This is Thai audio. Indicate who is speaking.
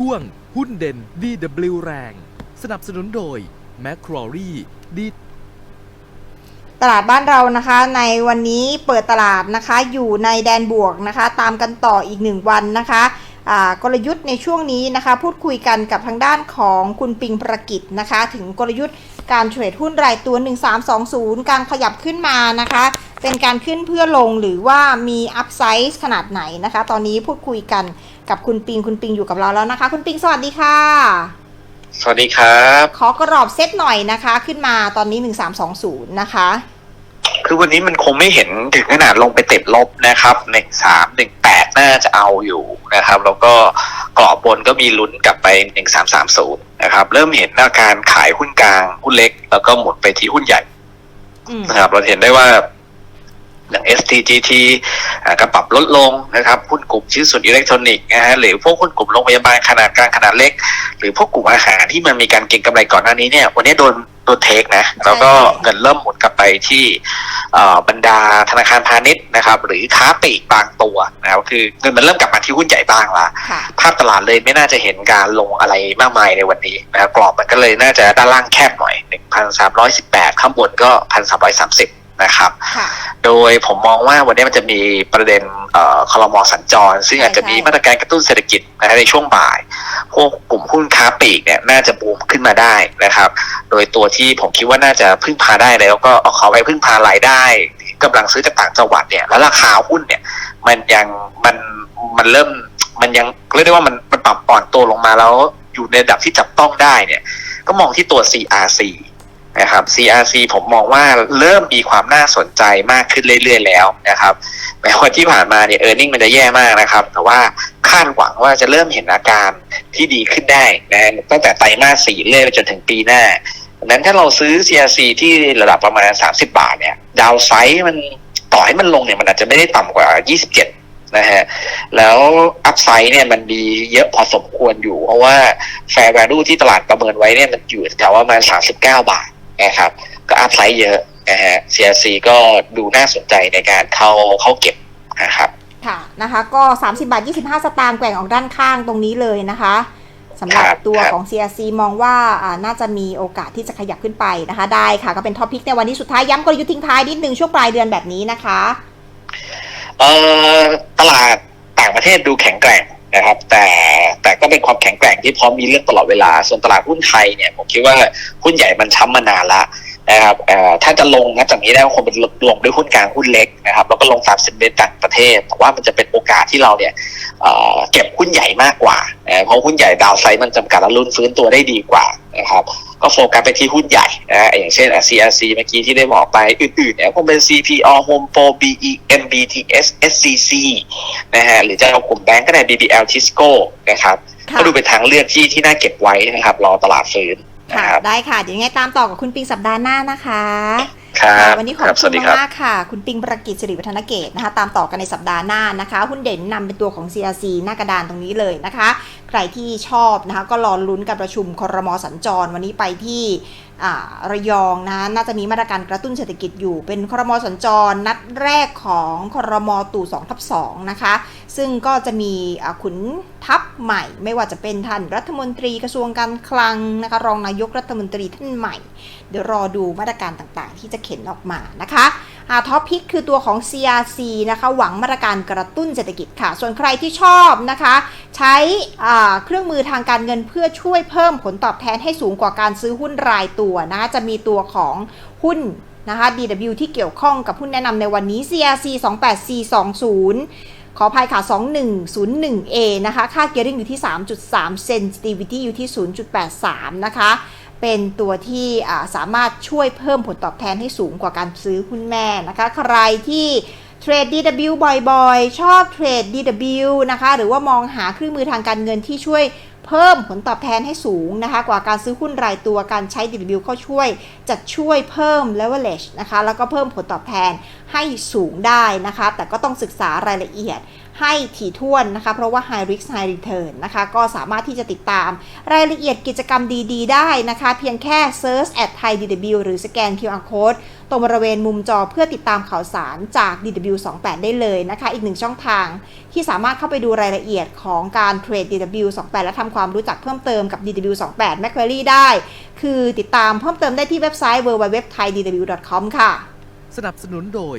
Speaker 1: ช่วงหุ้นเด่น DW แรง สนับสนุนโดย m c q u a r i e ดี
Speaker 2: ตลาดบ้านเรานะคะในวันนี้เปิดตลาดนะคะอยู่ในแดนบวกนะคะ ตามกันต่ออีกหนึ่งวันนะคะกลยุทธ์ในช่วงนี้นะคะ พูดคุยกันกับทางด้านของคุณปิงประกิจนะคะ ถึงกลยุทธ์การเทรดหุ้นรายตัว 1320 การขยับขึ้นมานะคะ เป็นการขึ้นเพื่อลงหรือว่ามีอัพไซส์ขนาดไหนนะคะ ตอนนี้พูดคุยกันกับคุณปิงคุณปิงอยู่กับเราแล้วนะคะ คุณปิงสวัสดีค่ะ
Speaker 3: สวัสดีครับ
Speaker 2: ขอกรอบเซตหน่อยนะคะ ขึ้นมาตอนนี้1320นะคะ
Speaker 3: คือวันนี้มันคงไม่เห็นถึงขนาดลงไปติดลบนะครับหนึ่งสามหนึ่งแปดน่าจะเอาอยู่นะครับ แล้วก็กรอบบนก็มีลุ้นกลับไปหนึ่งสามสามศูนย์นะครับ เริ่มเห็นอาการขายหุ้นกลางหุ้นเล็ก แล้วก็หมุนไปที่หุ้นใหญ่
Speaker 2: อืม
Speaker 3: นะครับเราเห็นได้ว่า อย่าง STGT อ่าก็ปรับลดลงนะครับหุ้นกลุ่มชิ้นส่วนอิเล็กทรอนิกส์นะฮะหรือพวกหุ้นกลุ่มโรงพยาบาลขนาดกลางขนาดเล็ก หรือพวกกลุ่มอาหารที่มันมีการเก็งกำไรก่อนหน้านี้เนี่ยวันนี้โดนโดนเทคนะแล้วก็เงินเริ่มหมุนกลับไปที่เอ่อบรรดาธนาคารพาณิชย์นะครับ หรือค้าปลีกบางตัวนะครับคือเงินมันเริ่มกลับมาที่หุ้นใหญ่บ้างละ
Speaker 2: ค่ะ
Speaker 3: ภาพตลาดเลยไม่น่าจะเห็นการลงอะไรมากมายในวันนี้นะครับกรอบมันก็เลยน่าจะด้านล่างแคบหน่อย 1,318 ข้างบนก็ 1,330 นะครับ
Speaker 2: ค่ะ
Speaker 3: โดยผมมองว่าวันนี้มันจะมีประเด็นเอ่อคลมสัญจร ซึ่งอาจจะมี
Speaker 2: ใช่
Speaker 3: มาตรการกระตุ้นเศรษฐกิจนะฮะในช่วงบ่าย พวกกลุ่มหุ้นค้าปลีกเนี่ยน่าจะบูมขึ้นมาได้นะครับ โดยตัวที่ผมคิดว่าน่าจะพึ่งพาได้แล้วก็เอาเขาไปพึ่งพารายได้ที่กำลังซื้อจากต่างจังหวัดเนี่ยแล้วราคาหุ้นเนี่ยมันยังมันมันเริ่มมันยังเรียกได้ว่ามันมันปรับอ่อนตัวลงมาแล้วอยู่ในระดับที่จับต้องได้เนี่ย ก็มองที่ตัว CRC นะครับ CRC ผมมองว่าเริ่มมีความน่าสนใจมากขึ้นเรื่อยๆแล้วนะครับแม้ว่าที่ผ่านมาเนี่ยเออร์เน็งมันจะแย่มากนะครับ แต่ว่าคาดหวังว่าจะเริ่มเห็นอาการที่ดีขึ้นได้นะตั้งแต่ไตรมาสสี่เรื่อยไปจนถึงปีหน้าดังนั้นถ้าเราซื้อ CRC ที่ระดับประมาณ 30 บาทเนี่ยดาวไซด์มันต่อให้มันลงเนี่ยมันอาจจะไม่ได้ต่ำกว่า 27นะฮะแล้วอัพไซด์เนี่ยมันมีเยอะพอสมควรอยู่ เพราะว่าแฟร์ value ที่ตลาดประเมินไว้เนี่ยมันอยู่แถวประมาณ 39 บาท นะครับ ก็อัพไซด์เยอะนะฮะ CRC ก็ดูน่าสนใจในการเข้าเข้าเก็บนะครับ
Speaker 2: ค่ะนะคะ ก็ 30 บาท 25 สตางค์แกว่งออกด้านข้างตรงนี้เลยนะคะสำหรับ
Speaker 3: ครับ
Speaker 2: ตัว
Speaker 3: ครับ
Speaker 2: ของ CRC มองว่าอ่าน่าจะมีโอกาสที่จะขยับขึ้นไปนะคะ ได้ค่ะ ก็เป็นท็อปพิกในวันนี้สุดท้ายย้ำกลยุทธ์ทิ้งท้ายนิดนึงช่วงปลายเดือนแบบนี้นะคะ
Speaker 3: เอ่อตลาดต่างประเทศดูแข็งแกร่ง นะครับ แต่แต่ก็เป็นความแข็งแกร่งที่พร้อมมีเรื่องตลอดเวลา ส่วนตลาดหุ้นไทยเนี่ยผมคิดว่าหุ้นใหญ่มันช้ำมานานละ นะครับเอ่อถ้าจะลงนะจากนี้ได้ก็คงเป็นลงด้วยหุ้นกลางหุ้นเล็กนะครับแล้วก็ลงตามเซ็นเมนต์ต่างประเทศแต่ว่ามันจะเป็นโอกาสที่เราเนี่ยเอ่อเก็บหุ้นใหญ่มากกว่านะเพราะหุ้นใหญ่ดาวไซด์มันจำกัดและลุ้นฟื้นตัวได้ดีกว่านะครับก็โฟกัสไปที่หุ้นใหญ่นะอย่างเช่นอะ CRC เมื่อกี้ที่ได้บอกไปอื่นๆเนี่ยคงเป็น CPO Home Pro BE MBTS SCC นะฮะหรือจะเอากลุ่มแบงก์ก็ได้ BBL Tisco นะครับ
Speaker 2: ค่ะ
Speaker 3: ก็ดูเป็นทางเลือกที่ที่น่าเก็บไว้นะครับรอตลาดฟื้นนะ
Speaker 2: ค่ะ
Speaker 3: ครับ
Speaker 2: ได้ค่ะ เดี๋ยวยังไงตามต่อกับคุณปิงสัปดาห์หน้านะคะ
Speaker 3: ครับ
Speaker 2: ค่ะวันนี้ขอบ
Speaker 3: ครับส
Speaker 2: คุ
Speaker 3: วั
Speaker 2: ณ
Speaker 3: สดีครับ
Speaker 2: มากๆค่ะ คุณปิงประกิจสิริวัฒนเกตนะคะ ตามต่อกันในสัปดาห์หน้านะคะ หุ้นเด่นนำเป็นตัวของ CRC หน้ากระดานตรงนี้เลยนะคะ ใครที่ชอบนะคะ ก็รอลุ้นการประชุมครมสัญจร วันนี้ไปที่อ่าระยองนะน่าจะมีมาตรการกระตุ้นเศรษฐกิจอยู่ เป็นครมสัญจร นัดแรกของครมตู่2ทับ2นะคะซึ่งก็จะมีขุนทัพใหม่ ไม่ว่าจะเป็นท่านรัฐมนตรีกระทรวงการคลังนะคะรองนายกรัฐมนตรีท่านใหม่ เดี๋ยวรอดูมาตรการต่างๆ ที่จะเข็นออกมานะคะอาท็อปพิกคือตัวของ CRC นะคะหวังมาตรการกระตุ้นเศรษฐกิจค่ะ ส่วนใครที่ชอบนะคะ ใช้เครื่องมือทางการเงินเพื่อช่วยเพิ่มผลตอบแทนให้สูงกว่าการซื้อหุ้นรายตัวนะคะจะมีตัวของหุ้นนะคะ DW ที่เกี่ยวข้องกับหุ้นแนะนำในวันนี้ CRC 28420 ขออภัยค่ะ 2101A นะคะ ค่าเกียร์ริงอยู่ที่ 3.3 sensitivity อยู่ที่ 0.83 นะคะ เป็นตัวที่สามารถช่วยเพิ่มผลตอบแทนให้สูงกว่าการซื้อหุ้นแม่นะคะ ใครที่เทรด DW บ่อยๆ ชอบเทรด DW นะคะ หรือว่ามองหาเครื่องมือทางการเงินที่ช่วย เพิ่มผลตอบแทนให้สูงนะคะ กว่าการซื้อหุ้นรายตัวการใช้ DW เข้าช่วย จะช่วยเพิ่ม leverage นะคะ แล้วก็เพิ่มผลตอบแทนให้สูงได้นะคะ แต่ก็ต้องศึกษารายละเอียดให้ถี่ถ้วนนะคะ เพราะว่า high risk high return นะคะ ก็สามารถที่จะติดตามรายละเอียดกิจกรรมดีๆ ได้นะคะ เพียงแค่ search at Thai DW หรือสแกน QR code ตรงบริเวณมุมจอเพื่อติดตามข่าวสารจาก DW28 ได้เลยนะคะ อีกหนึ่งช่องทางที่สามารถเข้าไปดูรายละเอียดของการเทรด DW28 และทำความรู้จักเพิ่มเติมกับ DW28 Macquarie ได้ คือติดตามเพิ่มเติมได้ที่เว็บไซต์ www.thaidw.com ค่ะ
Speaker 1: สนับสนุนโดย